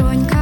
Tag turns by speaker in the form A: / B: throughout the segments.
A: Іронька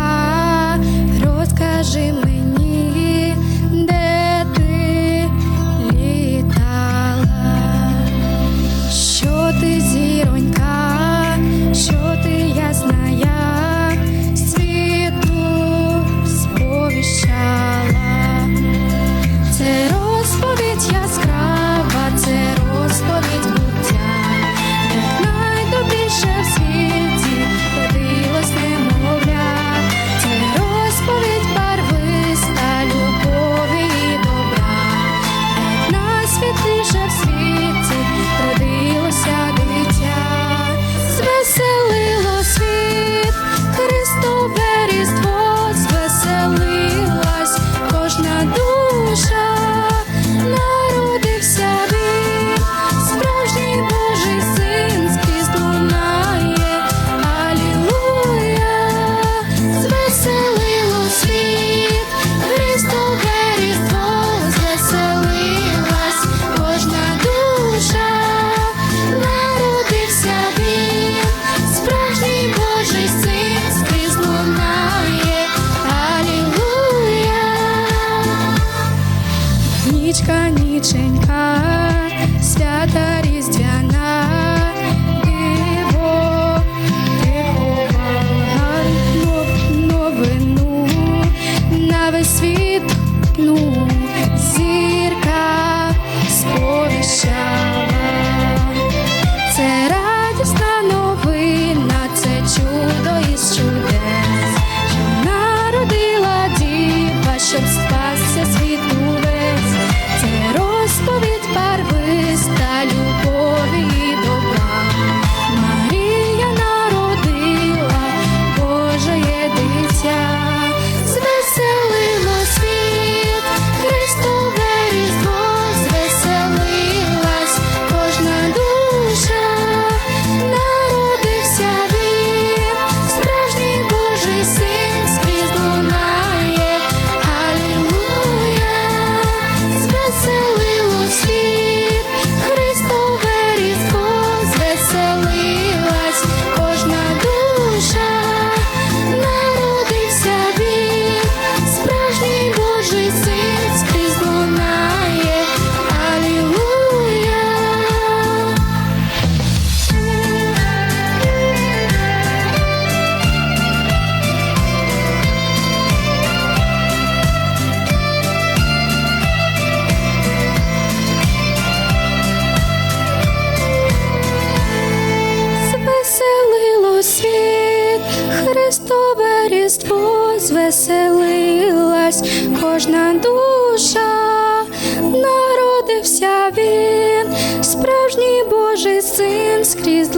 A: веселилась кожна душа, народився він, справжній Божий син скрізь.